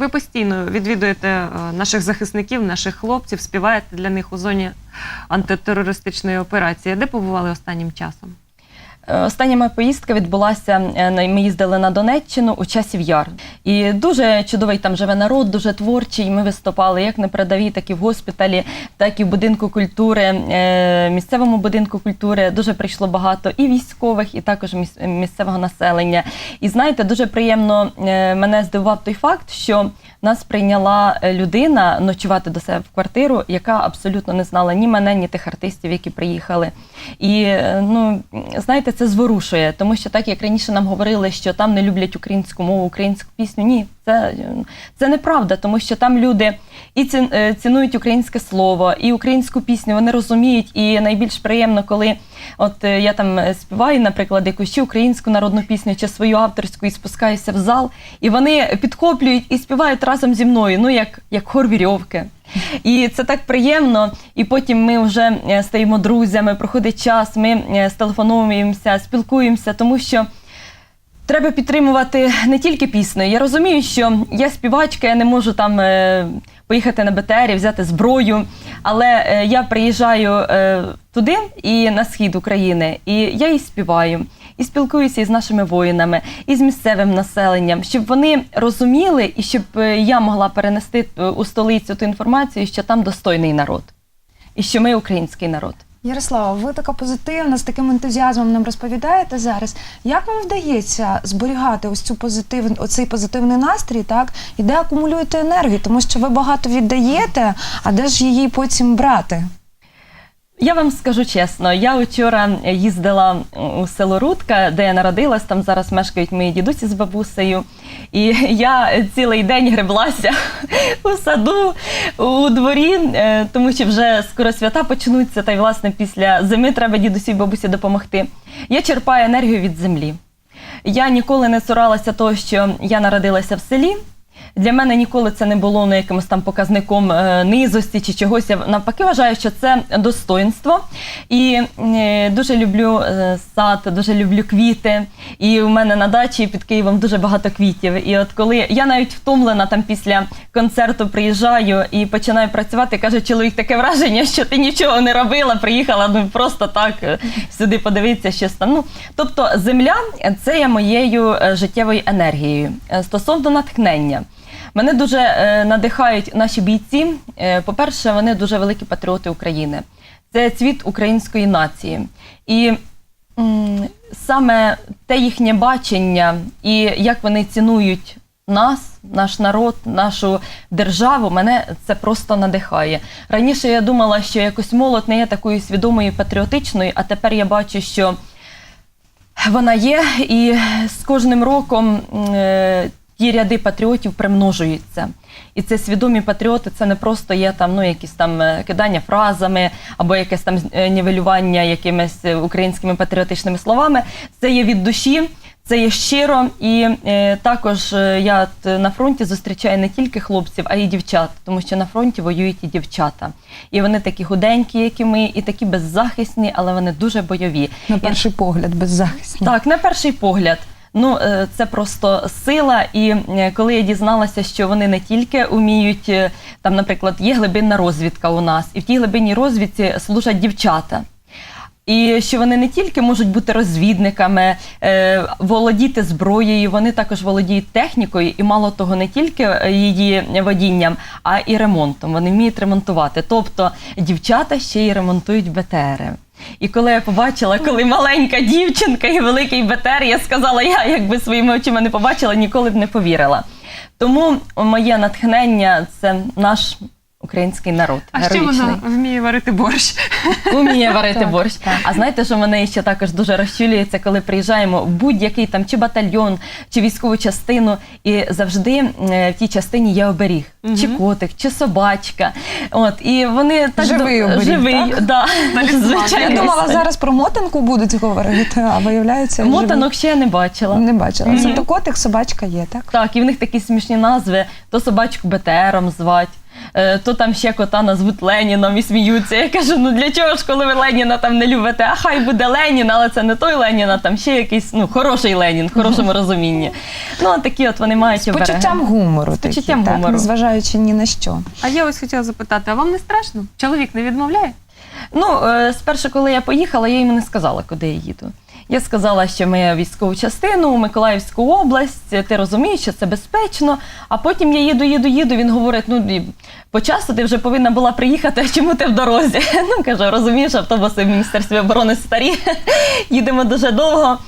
ви постійно відвідуєте е, наших захисників, наших хлопців, співаєте для них у зоні антитерористичної операції. Де побували останнім часом? Е, Остання моя поїздка відбулася. е, Ми їздили на Донеччину у часів яр. І дуже чудовий там живе народ, дуже творчий. Ми виступали як на передовій, так і в госпіталі, так і в будинку культури, е, місцевому будинку культури. Дуже прийшло багато і військових, і також місцевого населення. І знаєте, дуже приємно мене здивував той факт, що нас прийняла людина ночувати до себе в квартиру, яка абсолютно не знала ні мене, ні тих артистів, які приїхали. І ну знаєте, це зворушує, тому що так як раніше нам говорили, що там не люблять українську мову, українську пісню. Ні, це, це неправда, тому що там люди і е, цінують українське слово, і українську пісню. Вони розуміють. І найбільш приємно, коли от е, я там е, співаю, наприклад, якусь чи українську народну пісню, чи свою авторську, і спускаюся в зал, і вони підхоплюють і співають разом зі мною, ну як, як хор вірьовки. І це так приємно. І потім ми вже е, стаємо друзями, проходить час, ми е, стелефонуємося, спілкуємося, тому що. Треба підтримувати не тільки піснею. Я розумію, що я співачка, я не можу там е, поїхати на БТРі, взяти зброю. Але е, я приїжджаю е, туди і на схід України, і я і співаю, і спілкуюся із нашими воїнами, і з місцевим населенням, щоб вони розуміли і щоб е, я могла перенести е, у столицю ту інформацію, що там достойний народ, і що ми український народ. Ярослава, ви така позитивна, з таким ентузіазмом нам розповідаєте зараз. Як вам вдається зберігати ось цю позитив, оцей позитивний настрій, так? І де акумулюєте енергію? Тому що ви багато віддаєте, а де ж її потім брати? Я вам скажу чесно, я вчора їздила у село Рудка, де я народилась. Там зараз мешкають мої дідусі з бабусею. І я цілий день греблася у саду, у дворі, е, тому що вже скоро свята почнуться, та й власне після зими треба дідусі і бабусі допомогти. Я черпаю енергію від землі. Я ніколи не цуралася того, що я народилася в селі. Для мене ніколи це не було ну, якимось там показником е, низості чи чогось. Я навпаки вважаю, що це достоинство. І е, дуже люблю е, сад, дуже люблю квіти. І у мене на дачі під Києвом дуже багато квітів. І от коли я навіть втомлена там після концерту приїжджаю і починаю працювати, каже чоловік, таке враження, що ти нічого не робила, приїхала ну просто так сюди подивитися, що там. Ну, тобто земля це є моєю життєвою енергією. Стосовно натхнення. Мене дуже е, надихають наші бійці. Е, по-перше, вони дуже великі патріоти України. Це цвіт української нації. І саме те їхнє бачення і як вони цінують нас, наш народ, нашу державу, мене це просто надихає. Раніше я думала, що якось молодь не є такою свідомою патріотичною, а тепер я бачу, що вона є, і з кожним роком е, ті ряди патріотів примножуються. І це свідомі патріоти, це не просто є там ну, якісь там е, кидання фразами або якесь там е, нівелювання якимись е, українськими патріотичними словами. Це є від душі, це є щиро. І е, також я на фронті зустрічаю не тільки хлопців, а й дівчат, тому що на фронті воюють і дівчата. І вони такі худенькі, як і ми, і такі беззахисні, але вони дуже бойові. На І- перший погляд, беззахисні. так, на перший погляд. Ну, е, це просто сила. І е, коли я дізналася, що вони не тільки вміють, е, там, наприклад, є глибинна розвідка у нас, і в тій глибинній розвідці служать дівчата. І що вони не тільки можуть бути розвідниками, е, володіти зброєю, вони також володіють технікою, і мало того, не тільки е, її водінням, а і ремонтом. Вони вміють ремонтувати. Тобто дівчата ще й ремонтують БТРи. І коли я побачила, коли маленька дівчинка і великий БТР, я сказала, я якби своїми очима не побачила, ніколи б не повірила. Тому моє натхнення це наш український народ. А ще вона вміє варити борщ. Вміє варити Так, борщ. так. А знаєте, що мене ще також дуже розчулюється, коли приїжджаємо в будь-який там чи батальйон, чи військову частину, і завжди е, в тій частині є оберіг, чи котик, чи собачка. От і вони так Живий до- оберіг, живий, так? да. Талісман. звичайно. Я думала, зараз про мотанку будуть говорити, а виявляється, мотанок ще я не бачила. не бачила. Мгм. Зато котик, собачка є, так? Так, і в них такі смішні назви: то собачку БТРом звать, е, то там ще кота назвуть Леніном і сміються. Я кажу, ну для чого ж, коли ви Леніна там не любите? А хай буде Ленін, але це не той Ленін, а там ще якийсь ну, хороший Ленін, в хорошому розумінні. Ну, такі от вони мають З почуттям гумору, З почуттям такі, так, гумору. незважаючи ні на що. А я ось хотіла запитати: а вам не страшно? Чоловік не відмовляє? Ну, е, спершу, коли я поїхала, я йому не сказала, куди я їду. Я сказала, що ми військову частину у Миколаївську область, ти розумієш, що це безпечно. А потім я їду, їду, їду. Він говорить: ну по часу ти вже повинна була приїхати, а чому ти в дорозі? Ну кажу, розумієш, автобуси в Міністерстві оборони старі, їдемо дуже довго.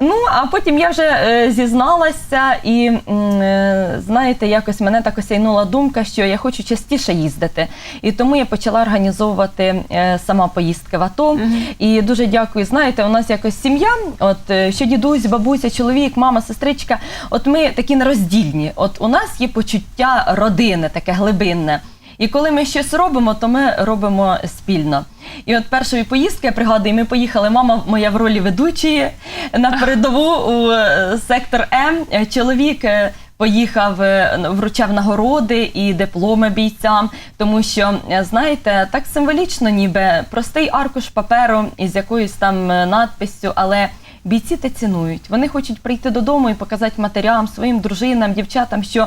Ну, а потім я вже е, зізналася, і е, знаєте, якось мене так осяйнула думка, що я хочу частіше їздити. І тому я почала організовувати е, сама поїздки в АТО. І дуже дякую. Знаєте, у нас якось сім'я, от е, що дідусь, бабуся, чоловік, мама, сестричка. От ми такі нероздільні. От у нас є почуття родини, таке глибинне. І коли ми щось робимо, то ми робимо спільно. І от першої поїздки я пригадую, ми поїхали. Мама моя в ролі ведучої на передову у е, сектор М. Чоловік. е, Поїхав, е, вручав нагороди і дипломи бійцям, тому що знаєте, так символічно, ніби простий аркуш паперу із якоюсь там надписю, але бійці це цінують. Вони хочуть прийти додому і показати матерям, своїм дружинам, дівчатам, що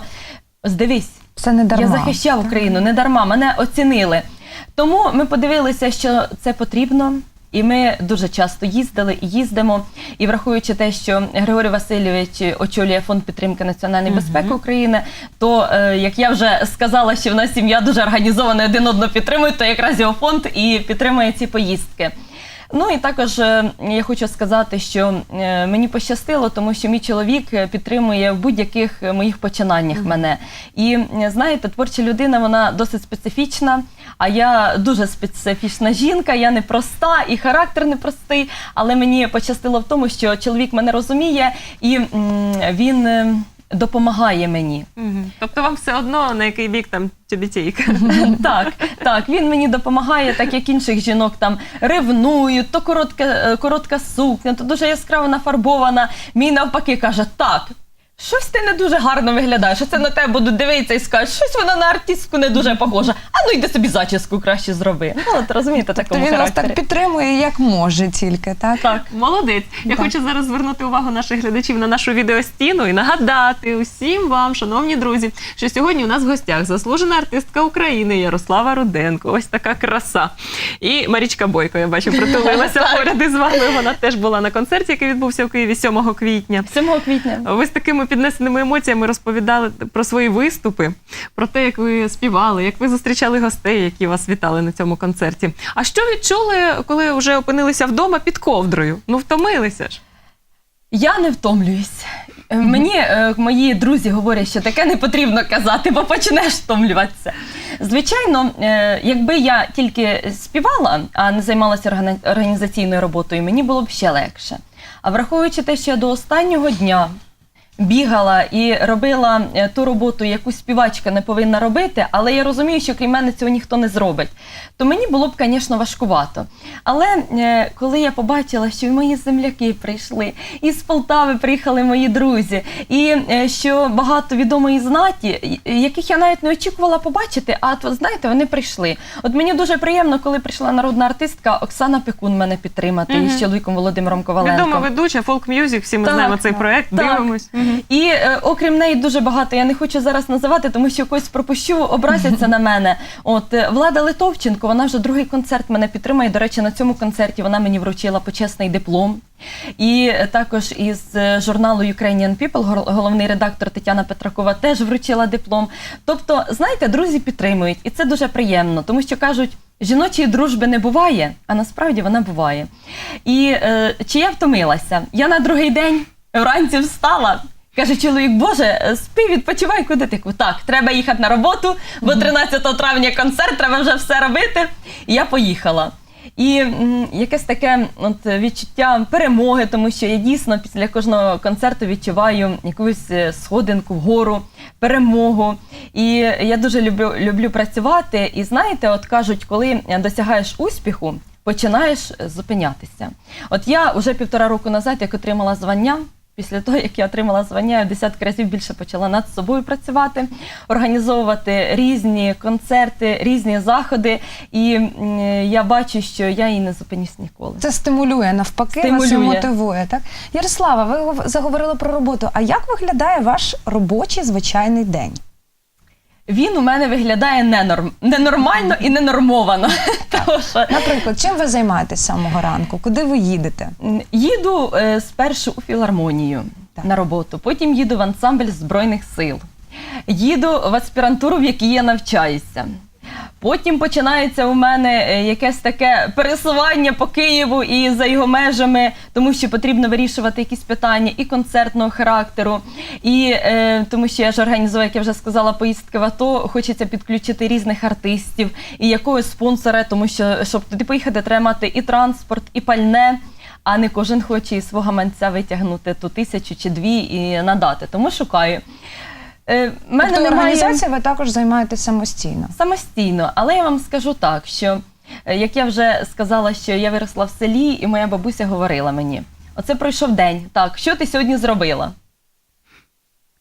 здивись, Це не дарма. я захищав Україну не дарма, мене оцінили. Тому ми подивилися, що це потрібно. І ми дуже часто їздили і їздимо. І враховуючи те, що Григорій Васильович очолює фонд підтримки національної безпеки України, то е, як я вже сказала, що в нас сім'я дуже організована, один одного підтримує, то якраз його фонд і підтримує ці поїздки. Ну і також е, я хочу сказати, що е, мені пощастило, тому що мій чоловік е, підтримує в будь-яких е, моїх починаннях мене. І е, знаєте, творча людина вона досить специфічна. А я дуже специфічна жінка, я не проста і характер непростий. Але мені пощастило в тому, що чоловік мене розуміє і м, він е, допомагає мені. Тобто вам все одно на який бік там тюбітейка? Так, так, він мені допомагає, так як інших жінок там ревнують, то коротка, е, коротка сукня, то дуже яскраво нафарбована. Мій навпаки каже: так. Щось ти не дуже гарно виглядаєш, оце на тебе будуть дивитися і скажуть, щось вона на артистку не дуже похожа. А ну йди собі зачіску краще зроби. Ну, от розумієте, То такому він характері. так підтримує, як може тільки, так? Так. Молодець. Я Так. хочу зараз звернути увагу наших глядачів на нашу відеостіну і нагадати усім вам, шановні друзі, що сьогодні у нас в гостях заслужена артистка України Ярослава Руденко. Ось така краса. І Марічка Бойко, я бачу, притулилася поряд із вами. Вона теж була на концерті, який відбувся в Києві 7 квітня. 7 квітня. Ви з такими піднесеними емоціями розповідали про свої виступи, про те, як ви співали, як ви зустрічали гостей, які вас вітали на цьому концерті. А що відчули, коли вже опинилися вдома під ковдрою? Ну втомилися ж. Я не втомлююсь. Е, Мені е, мої друзі говорять, що таке не потрібно казати, бо почнеш втомлюватися. Звичайно, е, якби я тільки співала, а не займалася організаційною роботою, мені було б ще легше. А враховуючи те, що я до останнього дня бігала і робила е, ту роботу, яку співачка не повинна робити, але я розумію, що крім мене цього ніхто не зробить. То мені було б, звісно, важкувато. Але е, коли я побачила, що і мої земляки прийшли, і з Полтави приїхали мої друзі, і е, що багато відомої знаті, яких я навіть не очікувала побачити, а от знаєте, вони прийшли. От мені дуже приємно, коли прийшла народна артистка Оксана Пекун мене підтримати Мгм. із чоловіком Володимиром Коваленком. Відома ведуча, фолк мюзик, всі ми Так, знаємо цей проект, так. дивимось. І е, окрім неї дуже багато. Я не хочу зараз називати, тому що когось пропущу, образяться на мене. От е, Влада Литовченко, вона вже другий концерт мене підтримує. До речі, на цьому концерті вона мені вручила почесний диплом. І е, також із е, журналу Ukrainian People гол- головний редактор Тетяна Петракова теж вручила диплом. Тобто, знаєте, друзі підтримують, і це дуже приємно, тому що кажуть. Жіночої дружби не буває, а насправді вона буває. І е, чи я втомилася? Я на другий день вранці встала. Каже чоловік, Боже, е, спи, відпочивай, куди ти? Так, треба їхати на роботу, бо 13 травня концерт, треба вже все робити. І я поїхала. І м, якесь таке от, відчуття перемоги, тому що я дійсно після кожного концерту відчуваю якусь е, сходинку вгору, перемогу. І я дуже люблю, люблю працювати. І знаєте, от кажуть, коли досягаєш успіху, починаєш зупинятися. От я вже півтора року назад, як отримала звання Після того, як я отримала звання, я в десятки разів більше почала над собою працювати, організовувати різні концерти, різні заходи. І я бачу, що я її не зупинюсь ніколи. Це стимулює навпаки, вас і мотивує. Так, Ярослава, ви гов- заговорили про роботу. А як виглядає ваш робочий звичайний день? Він у мене виглядає ненорм... ненормально і ненормовано. Тому що Наприклад, чим ви займаєтесь з самого ранку? Куди ви їдете? їду е, спершу у філармонію Так. на роботу, потім їду в ансамбль Збройних сил, їду в аспірантуру, в якій я навчаюся. Потім починається у мене е, якесь таке пересування по Києву і за його межами, тому що потрібно вирішувати якісь питання і концертного характеру, і е, тому що я ж організую, як я вже сказала, поїздки в АТО. Хочеться підключити різних артистів і якогось спонсора, тому що щоб туди поїхати, треба мати і транспорт, і пальне. А не кожен хоче із свого манця витягнути ту тисячу чи дві і надати. Тому шукаю. Е, в мене тобто немає... організація ви також займаєтесь самостійно. Самостійно, але я вам скажу так, що е, як я вже сказала, що я виросла в селі, і моя бабуся говорила мені: оце пройшов день. Так, що ти сьогодні зробила?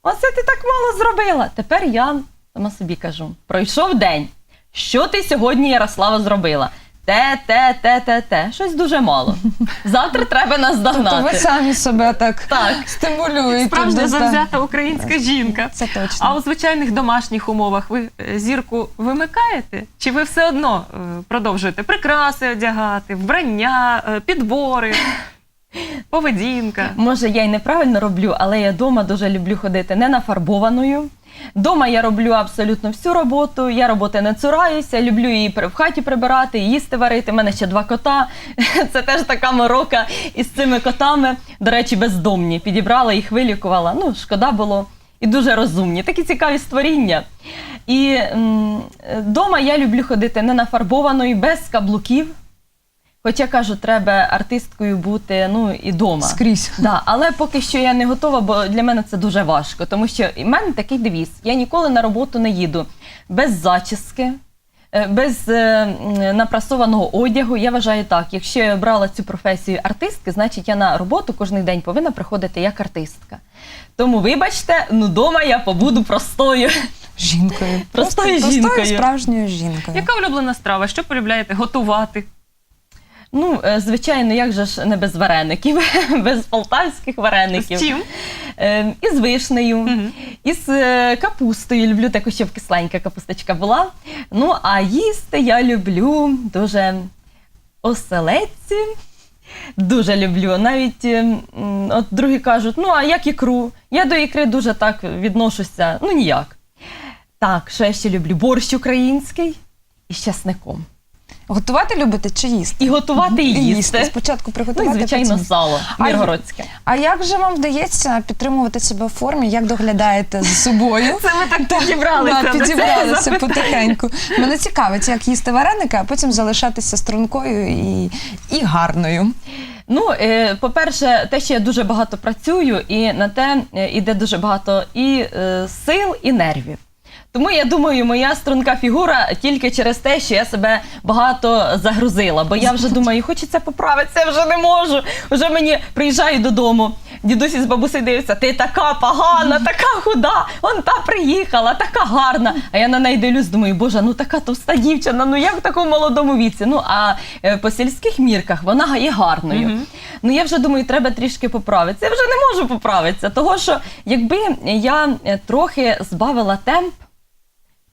Оце ти так мало зробила. Тепер я сама собі кажу: пройшов день. Що ти сьогодні, Ярослава, зробила? Те, те, те, те, те. Щось дуже мало. Завтра треба нас Тобто ви самі себе так, Так. стимулюєте. Справжня завзята українська жінка. Це точно. А у звичайних домашніх умовах ви е, зірку вимикаєте? Чи ви все одно е, продовжуєте прикраси одягати, вбрання, е, підбори, поведінка? Може, я й неправильно роблю, але я вдома дуже люблю ходити не нафарбованою. Дома я роблю абсолютно всю роботу. Я роботи не цураюся, люблю її в хаті прибирати, їсти варити. У мене ще два кота. Це теж така морока із цими котами. До речі, бездомні. Підібрала їх, вилікувала. Ну, шкода було. І дуже розумні, такі цікаві створіння. І м, дома я люблю ходити не нафарбованою, без каблуків. Хоча кажу, треба артисткою бути ну і дома. Скрізь. Да, але поки що я не готова, бо для мене це дуже важко. Тому що в мене такий девіз: я ніколи на роботу не їду без зачіски, е, без е, напрасованого одягу. Я вважаю так, якщо я обрала цю професію артистки, значить я на роботу кожен день повинна приходити як артистка. Тому, вибачте, ну дома я побуду простою. Жінкою. Простою Просто жінкою. Простою справжньою жінкою. Яка улюблена страва? Що полюбляєте готувати? Ну, е, звичайно, як же ж не без вареників, без полтавських вареників. З чим? Е, із вишнею, із е, капустою. Люблю таку, щоб кисленька капусточка була. Ну, а їсти я люблю дуже оселедці. Дуже люблю. Навіть е, м, от другі кажуть, ну а як ікру? Я до ікри дуже так відношуся, ну ніяк. Так, що я ще люблю? Борщ український із часником. Готувати любите чи їсти? І готувати, і їсти. Спочатку Ну приготувати. і, звичайно, потім- сало міргородське. А як же вам вдається підтримувати себе в формі? Як доглядаєте за собою? Це ми так підібралися. Да, підібралися потихеньку. Мене цікавить, як їсти вареники, а потім залишатися стрункою і, і гарною. Ну, е, по-перше, те, що я дуже багато працюю, і на те е, іде дуже багато і е, сил, і нервів. Тому я думаю, моя струнка фігура тільки через те, що я себе багато загрузила. Бо я вже думаю, хочеться поправитися, я вже не можу. Вже мені приїжджаю додому. Дідусь із бабусею дивиться, ти така погана, така худа, он та приїхала, така гарна. А я на неї дивлюсь, думаю, боже, ну така товста дівчина, ну як в такому молодому віці? Ну а е, по сільських мірках вона є гарною. Мгм. Ну я вже думаю, треба трішки поправитися. Я вже не можу поправитися. Того що якби я е, трохи збавила темп.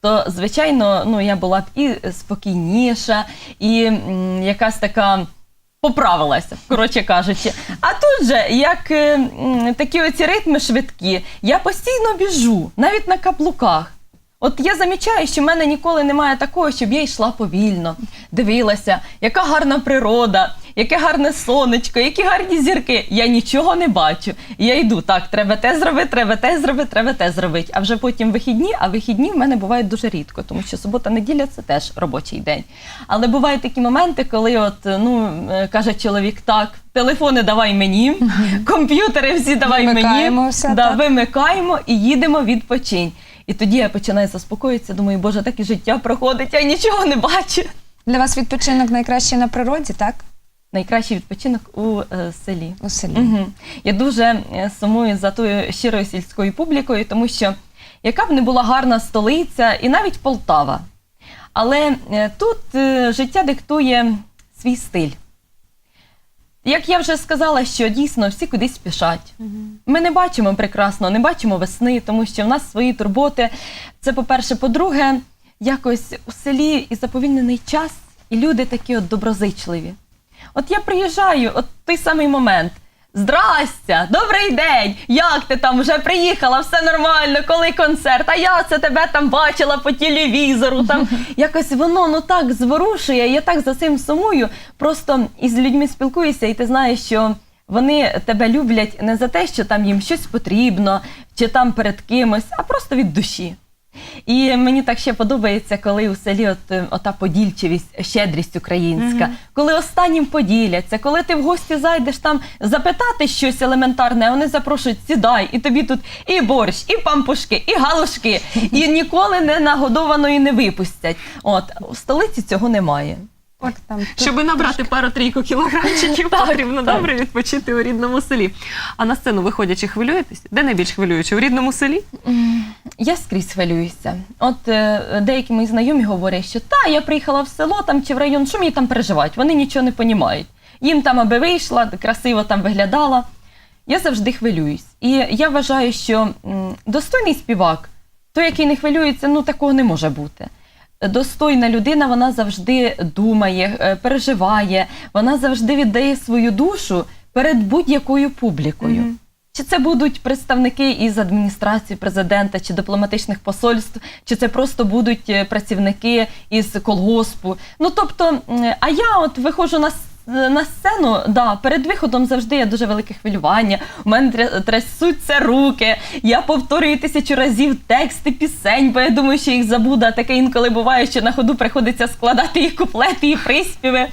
То, звичайно, ну я була б і спокійніша, і якась така поправилася, коротше кажучи. А тут же, як е, м, такі оці ритми швидкі, я постійно біжу, навіть на каблуках. От я замічаю, що в мене ніколи немає такого, щоб я йшла повільно, дивилася, яка гарна природа, яке гарне сонечко, які гарні зірки. Я нічого не бачу. Я йду, так, треба те зробити, треба те зробити, треба те зробити. А вже потім вихідні, а вихідні в мене бувають дуже рідко, тому що субота-неділя це теж робочий день. Але бувають такі моменти, коли от, ну, е, каже чоловік, так, телефони давай мені, комп'ютери всі давай Вимикаємо мені. все, да, так. вимикаємо і їдемо відпочинь. І тоді я починаю заспокоїтися, думаю, боже, так і життя проходить, я нічого не бачу. Для вас відпочинок найкращий на природі, так? найкращий відпочинок у е, селі. У селі. Угу. Я дуже е, сумую за тою щирою сільською публікою, тому що яка б не була гарна столиця, і навіть Полтава. Але е, тут е, життя диктує свій стиль. Як я вже сказала, що дійсно всі кудись спішать. Ми не бачимо прекрасно, не бачимо весни, тому що в нас свої турботи. Це по-перше, по-друге, якось у селі і заповільнений час, і люди такі от доброзичливі. От я приїжджаю, от той самий момент. Здрастя, добрий день! Як ти там вже приїхала? Все нормально, коли концерт? А я це тебе там бачила по телевізору. Там якось воно ну так зворушує. Я так за цим сумую. Просто із людьми спілкуюся, і ти знаєш, що вони тебе люблять не за те, що там їм щось потрібно, чи там перед кимось, а просто від душі. І мені так ще подобається, коли у селі от, е, ота подільчивість, щедрість українська, коли останнім поділяться, коли ти в гості зайдеш там запитати щось елементарне, а вони запрошують, сідай, і тобі тут і борщ, і пампушки, і галушки, і ніколи не нагодованої не випустять. От у столиці цього немає. Так, там, Щоби набрати пару-трійку кілограмчиків, потрібно добре відпочити у рідному селі. А на сцену виходячи, хвилюєтесь? Де найбільш хвилююче? У рідному селі? Я скрізь хвилююся. От е, деякі мої знайомі говорять, що та я приїхала в село там чи в район, що мені там переживають? Вони нічого не понімають. Їм там аби вийшла, красиво там виглядала. Я завжди хвилююсь. І я вважаю, що м, достойний співак, той, який не хвилюється, ну такого не може бути. Достойна людина, вона завжди думає, е, переживає, вона завжди віддає свою душу перед будь-якою публікою. Мгм. Чи це будуть представники із адміністрації президента чи дипломатичних посольств, чи це просто будуть е, працівники із колгоспу. Ну тобто, а я от виходжу на на сцену, да, перед виходом завжди є дуже велике хвилювання. У мене тря- трясуться руки. Я повторюю тисячу разів тексти пісень, бо я думаю, що їх забуду. А таке інколи буває, що на ходу приходиться складати і куплети, і приспіви.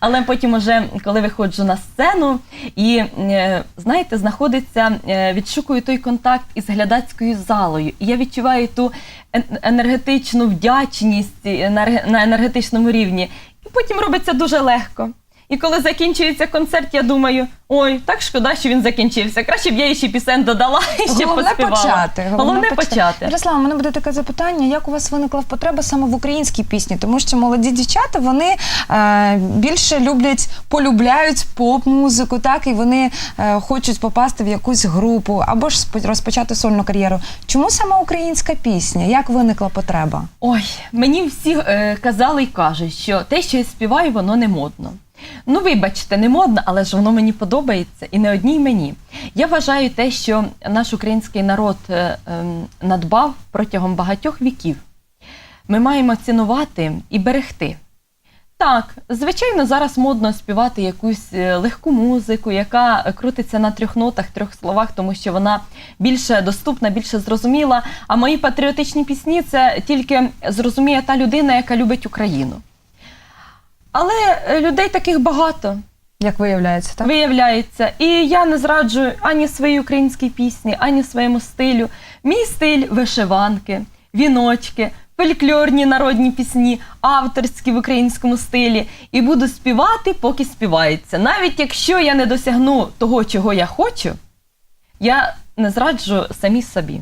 Але потім, уже, коли виходжу на сцену, і е, знаєте, знаходиться, е, відшукую той контакт із глядацькою залою. І я відчуваю ту ен- енергетичну вдячність е, на енергетичному рівні. І потім робиться дуже легко. І коли закінчується концерт, я думаю, ой, так шкода, що він закінчився. Краще б я ще пісень додала і ще Головне поспівала. почати. Головне почати. Ярослава, у мене буде таке запитання: як у вас виникла потреба саме в українській пісні? Тому що молоді дівчата вони е, більше люблять, полюбляють поп-музику, так і вони е, хочуть попасти в якусь групу або ж спо- розпочати сольну кар'єру. Чому саме українська пісня? Як виникла потреба? Ой, мені всі е, казали і кажуть, що те, що я співаю, воно не модно. Ну, вибачте, не модно, але ж воно мені подобається і не одній мені. Я вважаю те, що наш український народ е, ем, надбав протягом багатьох віків. Ми маємо цінувати і берегти. Так, звичайно, зараз модно співати якусь е, легку музику, яка крутиться на трьох нотах, трьох словах, тому що вона більше доступна, більше зрозуміла. А мої патріотичні пісні це тільки зрозуміє та людина, яка любить Україну. Але е, людей таких багато Як виявляється, так? виявляється. І я не зраджую ані своїй українській пісні, ані своєму стилю. Мій стиль вишиванки, віночки, фольклорні народні пісні, авторські в українському стилі. І буду співати, поки співається. Навіть якщо я не досягну того, чого я хочу, я не зраджу самі собі.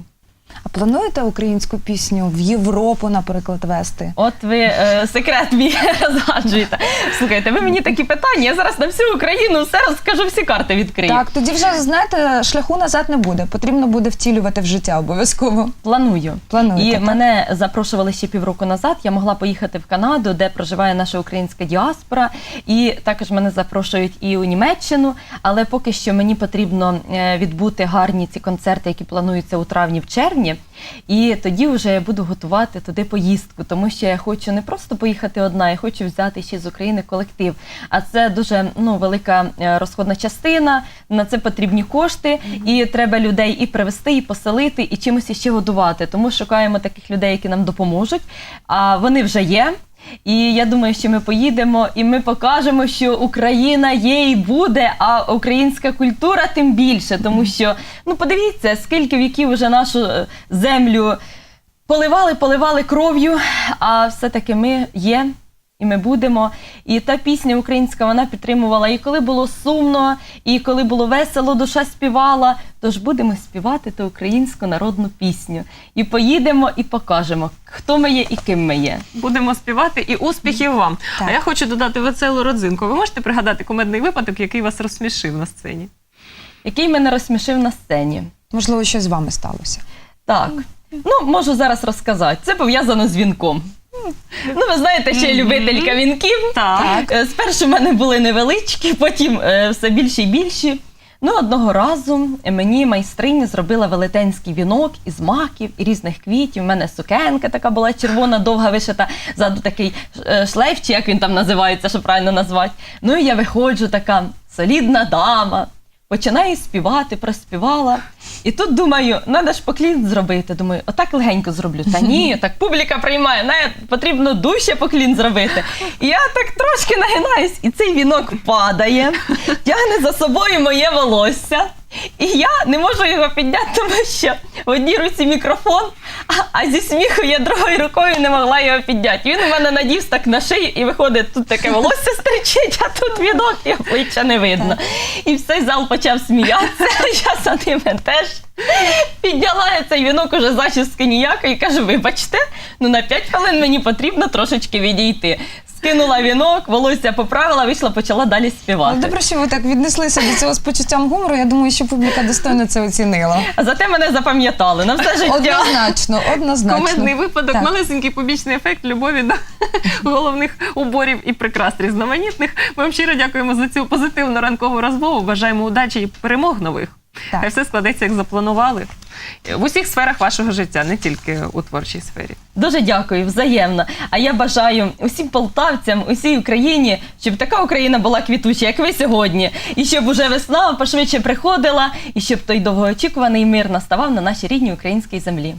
А плануєте українську пісню в Європу, наприклад, вести? От ви е, секрет мій розгаджуєте. Слухайте, ви мені такі питання. Я зараз на всю Україну все розкажу, всі карти відкрию. Так, тоді вже знаєте, шляху назад не буде. Потрібно буде втілювати в життя обов'язково. Планую. Плануєте, І так? мене запрошували ще півроку назад. Я могла поїхати в Канаду, де проживає наша українська діаспора. І також мене запрошують і у Німеччину. Але поки що мені потрібно е, відбути гарні ці концерти, які плануються у травні в червні. І тоді вже я буду готувати туди поїздку, тому що я хочу не просто поїхати одна, я хочу взяти ще з України колектив. А це дуже ну велика е, розходна частина. На це потрібні кошти, і треба людей і привезти, і поселити, і чимось іще годувати. Тому шукаємо таких людей, які нам допоможуть. А вони вже є. І я думаю, що ми поїдемо і ми покажемо, що Україна є і буде, а українська культура тим більше. Тому що ну подивіться, скільки віків уже нашу е, землю поливали, поливали кров'ю, а все-таки ми є. І ми будемо. І та пісня українська вона підтримувала і коли було сумно, і коли було весело, душа співала. Тож будемо співати ту українську народну пісню. І поїдемо і покажемо, хто ми є і ким ми є. Будемо співати і успіхів вам. Так. А я хочу додати веселу родзинку. Ви можете пригадати кумедний випадок, який вас розсмішив на сцені? Який мене розсмішив на сцені. Можливо, що з вами сталося. Так, ну можу зараз розказати. Це пов'язано з вінком. Ну, ви знаєте, що я любителька вінків. Так. Е, Спершу в мене були невеличкі, потім е, все більші і більші. Ну, одного разу мені майстриня зробила велетенський вінок із маків і різних квітів. У мене сукенка така була червона, довга вишита, ззаду такий е, шлейф, чи як він там називається, що правильно назвати. Ну і я виходжу, така солідна дама. Починаю співати, проспівала. І тут думаю, треба ж поклін зробити. Думаю, отак легенько зроблю. Та ні, так публіка приймає, навіть потрібно дужче поклін зробити. І я так трошки нагинаюсь, і цей вінок падає, тягне за собою моє волосся. І я не можу його підняти, тому що в одній руці мікрофон, а, а зі сміху я другою рукою не могла його підняти. Він у мене надівся так на шию, і виходить, тут таке волосся стричить, а тут вінок і обличчя не видно. І все зал почав сміятися. Я за ними теж підняла я цей вінок уже зачіски ніякої і кажу: вибачте, ну на 5 хвилин мені потрібно трошечки відійти. Скинула вінок, волосся поправила, вийшла, почала далі співати. Але добре, що ви так віднеслися до цього з почуттям гумору. Я думаю, що публіка достойно це оцінила. А зате мене запам'ятали на все життя. Однозначно, однозначно. Комедний випадок, Так. малесенький побічний ефект любові до головних уборів і прикрас різноманітних. Ми вам щиро дякуємо за цю позитивну ранкову розмову. Бажаємо удачі і перемог нових. Так. Хай все складеться, як запланували. В усіх сферах вашого життя, не тільки у творчій сфері. Дуже дякую, взаємно. А я бажаю усім полтавцям, усій Україні, щоб така Україна була квітуча, як ви сьогодні, і щоб уже весна пошвидше приходила, і щоб той довгоочікуваний мир наставав на нашій рідній українській землі.